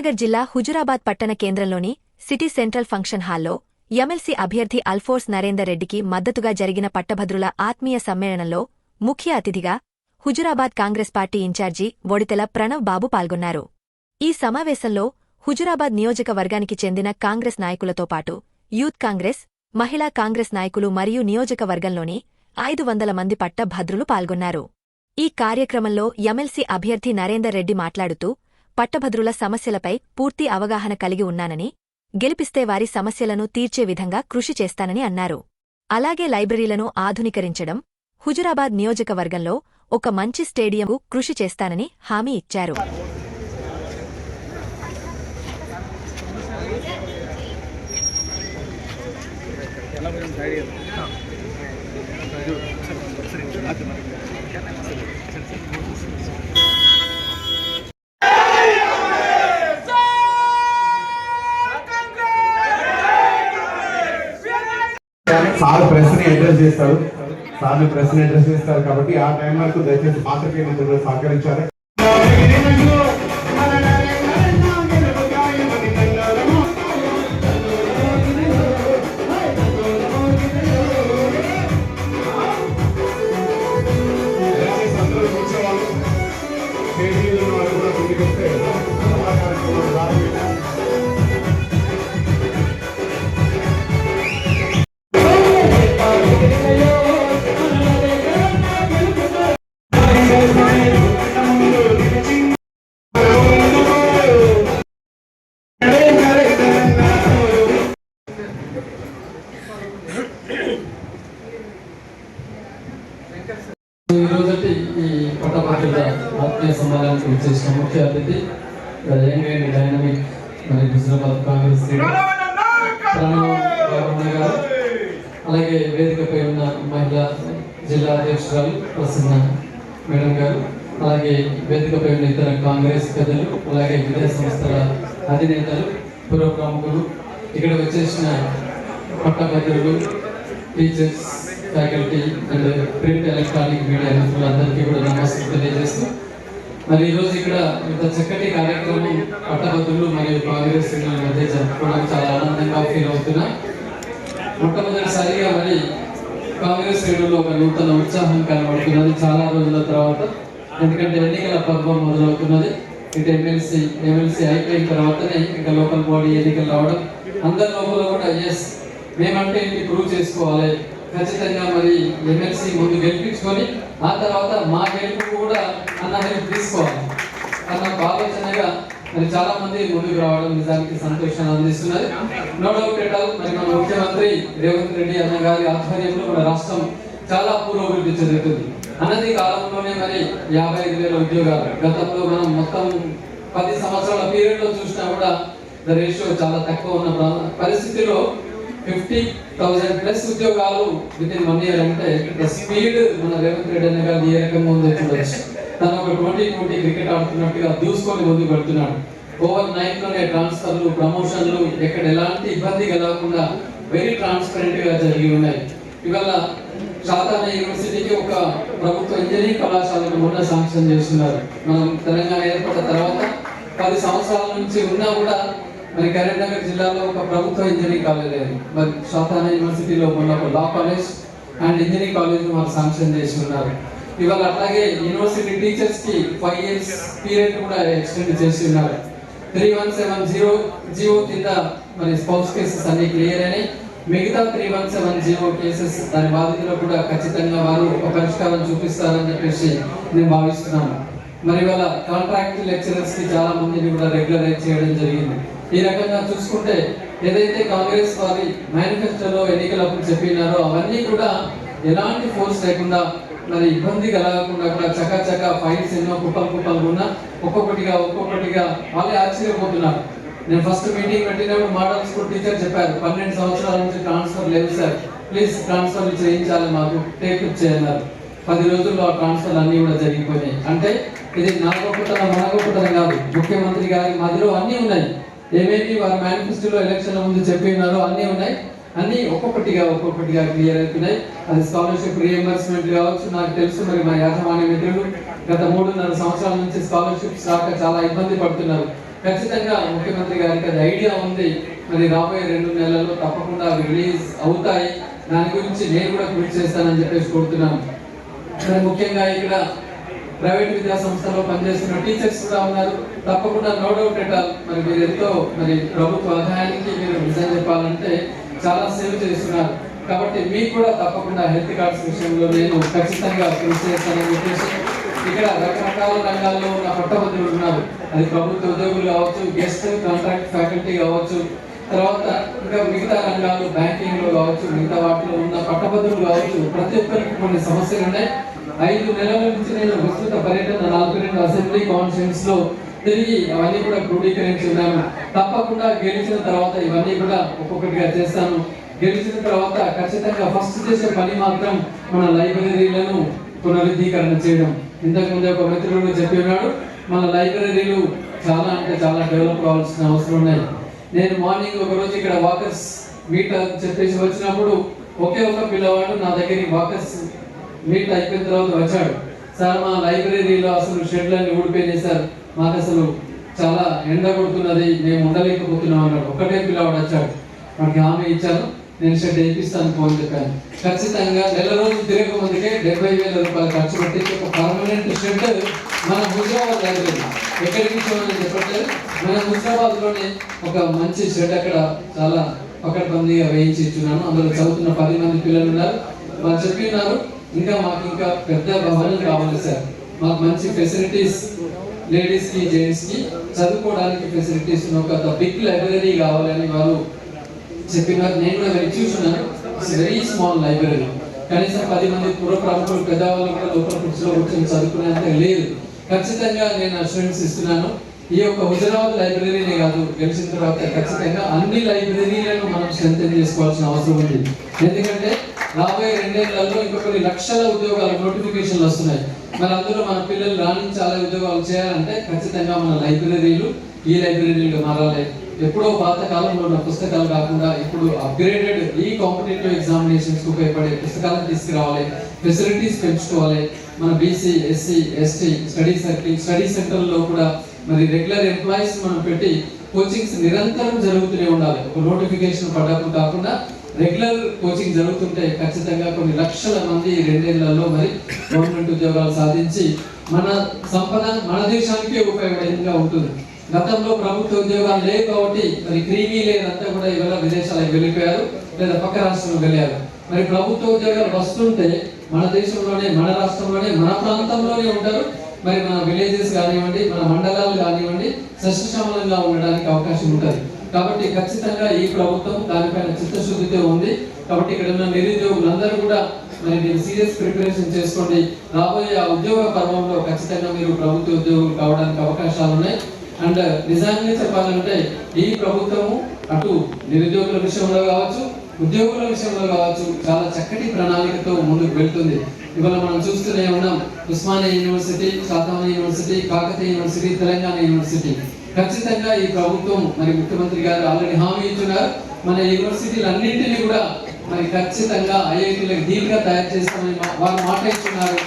కరీంనగర్ జిల్లా హుజురాబాద్ పట్టణ కేంద్రంలోని సిటీ సెంట్రల్ ఫంక్షన్ హాల్లో ఎమ్మెల్సీ అభ్యర్థి అల్ఫోర్స్ నరేందర్ రెడ్డికి మద్దతుగా జరిగిన పట్టభద్రుల ఆత్మీయ సమ్మేళనంలో ముఖ్య అతిథిగా Huzurabad Congress party in charge Odithela Pranav Babu పాల్గొన్నారు. ఈ సమావేశంలో హుజురాబాద్ నియోజకవర్గానికి చెందిన కాంగ్రెస్ నాయకులతో పాటు యూత్ కాంగ్రెస్ మహిళా కాంగ్రెస్ నాయకులు మరియు నియోజకవర్గంలోని ఐదు వందల మంది పట్టభద్రులు పాల్గొన్నారు. ఈ కార్యక్రమంలో ఎమ్మెల్సీ అభ్యర్థి నరేందర్ రెడ్డి మాట్లాడుతూ పట్టభద్రుల సమస్యలపై పూర్తి అవగాహన కలిగి ఉన్నానని గెలిపిస్తే వారి సమస్యలను తీర్చే విధంగా కృషి చేస్తానని అన్నారు. అలాగే లైబ్రరీలను ఆధునీకరించడం హుజురాబాద్ నియోజకవర్గంలో ఒక మంచి స్టేడియంకు కృషి చేస్తానని హామీ ఇచ్చారు. సార్ ప్రెస్ని అడ్రస్ చేస్తారు. సార్ ప్రెస్ని అడ్రస్ చేస్తారు కాబట్టి ఆ టైం వరకు దయచేసి పాత్రికేయ మిత్రులు సహకరించాలి. ఈ పట్టభద్రుల ఆత్మీయ సమాజానికి వచ్చేసిన ముఖ్య అతిథి యంగ్ అండ్ డైనమిక్ మరి హుజరాబాద్ కాంగ్రెస్ గారు అలాగే వేదికపై ఉన్న మహిళా జిల్లా అధ్యక్షురాలు ప్రసన్న మేడం గారు అలాగే వేదికపై ఉన్న ఇతర కాంగ్రెస్ పెద్దలు అలాగే విద్యా సంస్థల అధినేతలు పుర ప్రముఖులు ఇక్కడ వచ్చేసిన పట్టభద్రులు teachers faculty and print electronic media మిత్రులందరికీ కూడా నమస్తే తెలియజేస్తూ మరి ఈరోజు ఇక్కడ ఇంత చక్కటి కార్యక్రమం పట్టభద్రులు మరియు కాంగ్రెస్ శ్రేణుల మధ్య జరుపుకోవడం చాలా ఆనందంగా ఫీల్ అవుతున్నా. మొట్టమొదటిసారిగా మరి కాంగ్రెస్ శ్రేణుల్లో ఒక నూతన ఉత్సాహం కనబడుతున్నది చాలా రోజుల తర్వాత. ఎందుకంటే ఎన్నికల పర్వం మొదలవుతున్నది. ఇటు ఎమ్మెల్సీ ఎమ్మెల్సీ అయిపోయిన తర్వాతనే ఇంకా లోకల్ బాడీ ఎన్నికలు రావడం. అందరి లోపల కూడా ఎస్ మేమంటే ఇంటి ప్రూవ్ చేసుకోవాలి. ఖచ్చితంగా మరి ఎమ్మెల్సీ ముందు గెలిపించుకొని ఆ తర్వాత మా గెలుపు కూడా అన్న హెల్ప్ తీసుకోవాలి. అన్న ఆలోచనగా మరి చాలా మంది ముందుకు రావడం నిజానికి సంతోషాన్ని అందిస్తున్నది. నో డౌట్ ఎట్ ఆల్ మరి మన ముఖ్యమంత్రి రేవంత్ రెడ్డి అన్న గారి ఆధ్వర్యంలో మన రాష్ట్రం చాలా పురోభివృద్ధి చెందుతుంది. అన్నది కాలంలోనే మరి యాభై ఐదు వేల ఉద్యోగాలు. గతంలో మనం మొత్తం పది సంవత్సరాల పీరియడ్లో చూసినా కూడా రేషియో చాలా తక్కువ ఉన్న పరిస్థితిలో ఫిఫ్టీ థౌసండ్ ప్లస్ ఉద్యోగాలు విత్ ఇన్ వన్ ఇయర్ అంటే ద స్పీడ్ మన రేవంత్ రెడ్డి అన్న గారు ఏ రకంగా ఉందో చూడొచ్చు తను ఒక ట్వంటీ ట్వంటీ క్రికెట్ ఆడుతున్నట్టుగా దూసుకొని ముందు పెడుతున్నాడు ఓవర్ నైన్లోనే ట్రాన్స్ఫర్లు ప్రమోషన్లు ఎక్కడ ఎలాంటి ఇబ్బంది కలగకుండా వెరీ ట్రాన్స్పరెంట్గా జరిగి ఉన్నాయి. ఇవాళ సాధారణ యూనివర్సిటీకి ఒక ప్రభుత్వ ఇంజనీరింగ్ కళాశాలను కూడా శాంక్షన్ చేస్తున్నారు. మనం తెలంగాణ ఏర్పడిన తర్వాత పది సంవత్సరాల నుంచి ఉన్నా కూడా మరి కరీంనగర్ జిల్లాలో ఒక ప్రభుత్వ ఇంజనీరింగ్ కాలేజ్. లేదు మరి సాధారణ యూనివర్సిటీలో ఉన్న ఒక law college and engineering college వాళ్ళు శాంక్షన్ చేసి ఉన్నారు ఇవాళ అట్లాగే యూనివర్సిటీ టీచర్స్కి ఫైవ్ ఇయర్స్ పీరియడ్ కూడా ఎక్స్టెండ్ చేసి ఉన్నారు three one seven zero GO కింద మరి స్పౌస్ కేసెస్ అన్ని క్లియర్ అని మిగతా three one seven zero cases దాని బాధితులు కూడా ఖచ్చితంగా వారు ఒక పరిష్కారం చూపిస్తారని చెప్పేసి నేను భావిస్తున్నాను. మరి వాళ్ళ కాంట్రాక్ట్ లెక్చరర్స్కి చాలా మందిని కూడా రెగ్యులరైజ్ చేయడం జరిగింది. ఈ రకంగా చూసుకుంటే ఏదైతే కాంగ్రెస్ వారి మేనిఫెస్టోలో ఎన్నికలప్పుడు చెప్పినారో అవన్నీ కూడా ఎలాంటి ఫోర్స్ లేకుండా మరి ఇబ్బంది కలగకుండా కూడా చక్క చక్క ఫైల్స్ ఎన్నో కుప్పలు కుప్పలు ఉన్నా ఒక్కొక్కటిగా ఒక్కొక్కటిగా వాళ్ళే ఆశ్చర్యపోతున్నారు. నేను ఫస్ట్ మీటింగ్ పెట్టినప్పుడు మోడల్ స్కూల్ టీచర్ చెప్పారు పన్నెండు సంవత్సరాల నుంచి ట్రాన్స్ఫర్ లేదు సార్. ప్లీజ్ ట్రాన్స్ఫర్ చేయించాలి మాకు టేక్ చేయన్నారు. పది రోజుల్లో ఆ ట్రాన్స్ఫర్ అన్నీ కూడా జరిగిపోయినాయి. అంటే ఇది నా గొప్పతనం మన గొప్పతనం కాదు. ముఖ్యమంత్రి గారి మధ్యలో అన్నీ ఉన్నాయి. ఏమేమి వారి మేనిఫెస్టోలో ఎలక్షన్ ముందు చెప్పినారో అన్నీ ఉన్నాయి. అన్ని ఒక్కొక్కటిగా ఒక్కొక్కటిగా క్లియర్ అవుతున్నాయి అది స్కాలర్షిప్ రియంబర్స్మెంట్ కావచ్చు నాకు తెలుసు మరి మా యాజమాన్య మిత్రులు. గత మూడున్నర సంవత్సరాల నుంచి స్కాలర్షిప్స్ రాక చాలా ఇబ్బంది పడుతున్నారు. ఖచ్చితంగా ముఖ్యమంత్రి గారికి అది ఐడియా ఉంది. మరి రాబోయే రెండు నెలల్లో తప్పకుండా రిలీజ్ అవుతాయి. దాని గురించి నేను కూడా కృషి చేస్తానని చెప్పేసి కోరుతున్నాను. ముఖ్యంగా ఇక్కడ ప్రైవేట్ విద్యా సంస్థలో పనిచేస్తున్న టీచర్స్ కూడా ఉన్నారు. తప్పకుండా నో డౌట్ ఎట్ ఆల్. మరి మీరు ఎంతో మరి ప్రభుత్వ ఆదాయానికి మీరు నిజం చెప్పాలంటే చాలా సేవ చేస్తున్నారు. కాబట్టి మీకు కూడా తప్పకుండా హెల్త్ కార్డ్స్ విషయంలో నేను ఖచ్చితంగా కృషి చేస్తానని చెప్పేసి ఇక్కడ రకరకాల రంగాల్లో ఉన్న పట్టభద్రులు ఉన్నారు. అది ప్రభుత్వ ఉద్యోగులు కావచ్చు గెస్ట్ కాంట్రాక్ట్ ఫ్యాకల్టీ కావచ్చు. తర్వాత ఇంకా మిగతా రంగాలు బ్యాంకింగ్లో కావచ్చు మిగతా వాటిలో ఉన్న పట్టభద్రులు కావచ్చు ప్రతి ఒక్కరికి కొన్ని సమస్యలు ఉన్నాయి ఐదు నెలల నుంచి నేను విస్తృత పర్యటన నలభై రెండు అసెంబ్లీ కాన్ఫరెన్స్లో తిరిగి అవన్నీ కూడా క్రోడీకరించున్నాను. తప్పకుండా గెలిచిన తర్వాత ఇవన్నీ కూడా ఒక్కొక్కటిగా చేస్తాను. గెలిచిన తర్వాత ఖచ్చితంగా ఫస్ట్ చేసే పని మాత్రం మన లైబ్రరీలను పునరుద్ధీకరణ చేయడం. ఇంతకు ముందే ఒక మిత్రుడు చెప్పి ఉన్నాడు మన లైబ్రరీలు చాలా అంటే చాలా డెవలప్ కావాల్సిన అవసరం ఉన్నాయి. నేను మార్నింగ్ ఒకరోజు ఇక్కడ వాకర్స్ మీట్ చెప్పేసి వచ్చినప్పుడు ఒకే ఒక పిల్లవాడు నా దగ్గరికి వాకర్స్ మీట్ అయిపోయిన తర్వాత వచ్చాడు. సార్ మా లైబ్రరీలో అసలు షెడ్లన్నీ ఊడిపోయినాయి సార్. మాకు అసలు చాలా ఎండ కొడుతున్నది మేము ఉండలేకపోతున్నాం అన్నాడు. ఒక్కటే పిల్లవాడు వచ్చాడు. మనకి హామీ ఇచ్చాను నేను షెడ్ వేయిస్తాను ఫోన్ చెప్పాను. ఖచ్చితంగా నెల రోజులు తిరగక ముందుకే డెబ్బై వేల రూపాయలు ఖర్చు పెట్టి ఒక పర్మనెంట్ షెడ్ మన హుజరాబాద్ లైబ్రరీ. ఎక్కడికి ఇచ్చామని చెప్పట్లేదు. మన హుజరాబాద్లోనే ఒక మంచి షెడ్ అక్కడ చాలా పకడ్బందీగా వేయించి ఇచ్చున్నాను. అందులో చదువుతున్న పది మంది పిల్లలు ఉన్నారు. వాళ్ళు చెప్పి ఉన్నారు ఇంకా మాకు ఇంకా పెద్ద భవనం కావాలి సార్. మాకు మంచి ఫెసిలిటీస్ లేడీస్కి జెంట్స్కి చదువుకోవడానికి ఫెసిలిటీస్ ఉన్న ఒక బిగ్ లైబ్రరీ కావాలని వారు చెప్పినారు. నేను కూడా వెళ్ళి చూస్తున్నాను. వెరీ స్మాల్ లైబ్రరీ కనీసం పది మంది పూర్వ ప్రముఖులు పెద్దవాళ్ళు కూడా లోపల కుర్చీలో కూర్చొని చదువుకునేంత లేదు. ఖచ్చితంగా నేను అష్యూరెన్స్ ఇస్తున్నాను. ఈ యొక్క హుజరాబాద్ లైబ్రరీనే కాదు గెలిచిన తర్వాత ఖచ్చితంగా అన్ని లైబ్రరీలను మనం స్ట్రెంగ్ చేసుకోవాల్సిన అవసరం ఉంది. ఎందుకంటే రాబోయే రెండేళ్ళలో ఇంకా కొన్ని లక్షల ఉద్యోగాలు నోటిఫికేషన్లు వస్తున్నాయి. మరి అందులో మన పిల్లలు రాణించాలి ఉద్యోగాలు చేయాలంటే ఖచ్చితంగా మన లైబ్రరీలు ఈ లైబ్రరీలు మారాలి. ఎప్పుడో పాత కాలంలో ఉన్న పుస్తకాలు కాకుండా ఇప్పుడు అప్గ్రేడెడ్ ఈ కాంపిటేటివ్ ఎగ్జామినేషన్స్ ఉపయోగపడే పుస్తకాలను తీసుకురావాలి. ఫెసిలిటీస్ పెంచుకోవాలి. మన BC SC ST study circle study సెంటర్లో కూడా మరి రెగ్యులర్ ఎంప్లాయీస్ మనం పెట్టి కోచింగ్స్ నిరంతరం జరుగుతూనే ఉండాలి. ఒక నోటిఫికేషన్ పడ్డప్పుడు కాకుండా రెగ్యులర్ కోచింగ్ జరుగుతుంటే ఖచ్చితంగా కొన్ని లక్షల మంది రెండేళ్ళలో మరి గవర్నమెంట్ ఉద్యోగాలు సాధించి మన సంపద మన దేశానికి ఉపయోగపడేదిగా ఉంటుంది. గతంలో ప్రభుత్వ ఉద్యోగాలు లేవు కాబట్టి మరి క్రీమీ లేదంతా కూడా ఇవాళ విదేశాలకు వెళ్ళిపోయారు లేదా పక్క రాష్ట్రంలో వెళ్ళారు. మరి ప్రభుత్వ ఉద్యోగాలు వస్తుంటే మన దేశంలోనే మన రాష్ట్రంలోనే మన ప్రాంతంలోనే ఉంటారు. మరి మన విలేజెస్ కానివ్వండి మన మండలాలు కానివ్వండి సస్యశ్యామలంగా ఉండడానికి అవకాశం ఉంటుంది. కాబట్టి ఖచ్చితంగా ఈ ప్రభుత్వం దానిపైన చిత్త కాబట్టి ఇక్కడ ఉన్న నిరుద్యోగులందరూ కూడా మరి మీరు సీరియస్ ప్రిపరేషన్ చేసుకోండి. రాబోయే ఆ ఉద్యోగ పర్వంలో ఖచ్చితంగా మీరు ప్రభుత్వ ఉద్యోగులు కావడానికి అవకాశాలు ఉన్నాయి. అండ్ నిజాన్ని చెప్పాలంటే ఈ ప్రభుత్వము అటు నిరుద్యోగుల విషయంలో కావచ్చు ఉద్యోగుల విషయంలో కావచ్చు చాలా చక్కటి ప్రణాళికతో ముందుకు వెళ్తుంది. ఇవాళ మనం చూస్తూనే ఉన్నాం Osmania university Satavahana university Kakatiya university Telangana university. ఖచ్చితంగా ఈ ప్రభుత్వం మరి ముఖ్యమంత్రి గారు ఆల్రెడీ హామీ ఇచ్చున్నారు. మన యూనివర్సిటీలు అన్నింటినీ కూడా మరి ఖచ్చితంగా ఐఐటీలకు డీప్గా తయారు చేస్తామని వారు మాట ఇస్తున్నారు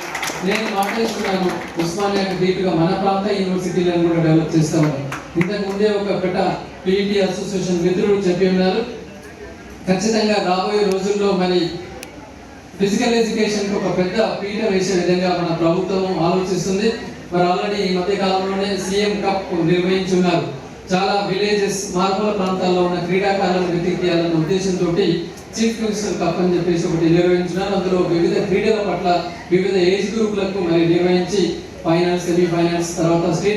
నేను మాట ఇస్తున్నాను ఉస్మానియాకి ధీటుగా మన ప్రాంత యూనివర్సిటీలను కూడా డెవలప్ చేస్తామని. ఇంతకు ముందే ఒక పెట్ట పిఈటి అసోసియేషన్ మిత్రుడు చెప్పి ఉన్నారు. ఖచ్చితంగా రాబోయే రోజుల్లో మరి ఫిజికల్ ఎడ్యుకేషన్ ఒక పెద్ద పీట వేసే విధంగా మన ప్రభుత్వం ఆలోచిస్తుంది. మరి ఆల్రెడీ ఈ మధ్య కాలంలోనే సీఎం కప్ నిర్వహించున్నారు. చాలా విలేజెస్ మారుమూల ప్రాంతాల్లో ఉన్న క్రీడాకారులను వెతికి ఉద్దేశంతో చీఫ్ మినిస్టర్ కప్ అని చెప్పేసి ఒకటి నిర్వహించినారు. అందులో వివిధ క్రీడల పట్ల వివిధ ఏజ్ గ్రూపులకు మరి నిర్వహించి ఫైనల్స్ సెమీఫైనల్స్ తర్వాత స్టేట్